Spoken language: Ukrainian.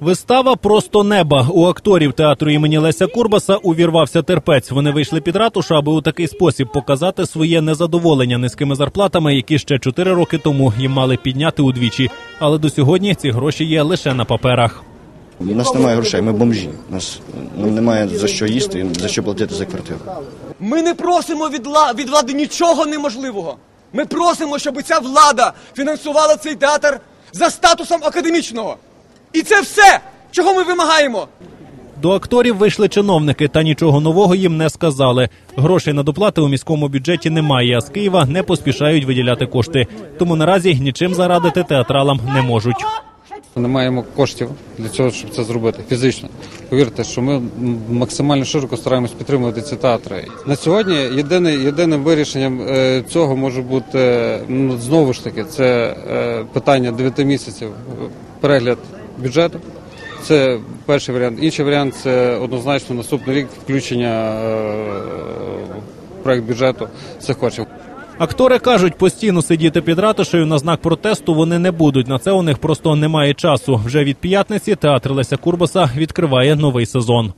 Вистава просто неба. У акторів театру імені Леся Курбаса увірвався терпець. Вони вийшли під ратушу, аби у такий спосіб показати своє незадоволення низькими зарплатами, які ще чотири роки тому їм мали підняти удвічі. Але до сьогодні ці гроші є лише на паперах. У нас немає грошей, ми бомжі. У нас нам немає за що їсти, за що платити за квартиру. Ми не просимо від, ла- від влади нічого неможливого. Ми просимо, щоб ця влада фінансувала цей театр за статусом академічного. І це все, чого ми вимагаємо. До акторів вийшли чиновники, та нічого нового їм не сказали. Грошей на доплати у міському бюджеті немає, а з Києва не поспішають виділяти кошти. Тому наразі нічим зарадити театралам не можуть. Не маємо коштів для цього, щоб це зробити фізично. Повірте, що ми максимально широко стараємось підтримувати ці театри. На сьогодні єдине, єдиним вирішенням е, цього може бути ну, знову ж таки це е, питання 9 місяців е, перегляд бюджету. Це перший варіант. Інший варіант це однозначно наступний рік включення е, в проект бюджету цих коштів. Актори кажуть, постійно сидіти під ратушею на знак протесту вони не будуть. На це у них просто немає часу. Вже від п'ятниці театр Леся Курбаса відкриває новий сезон.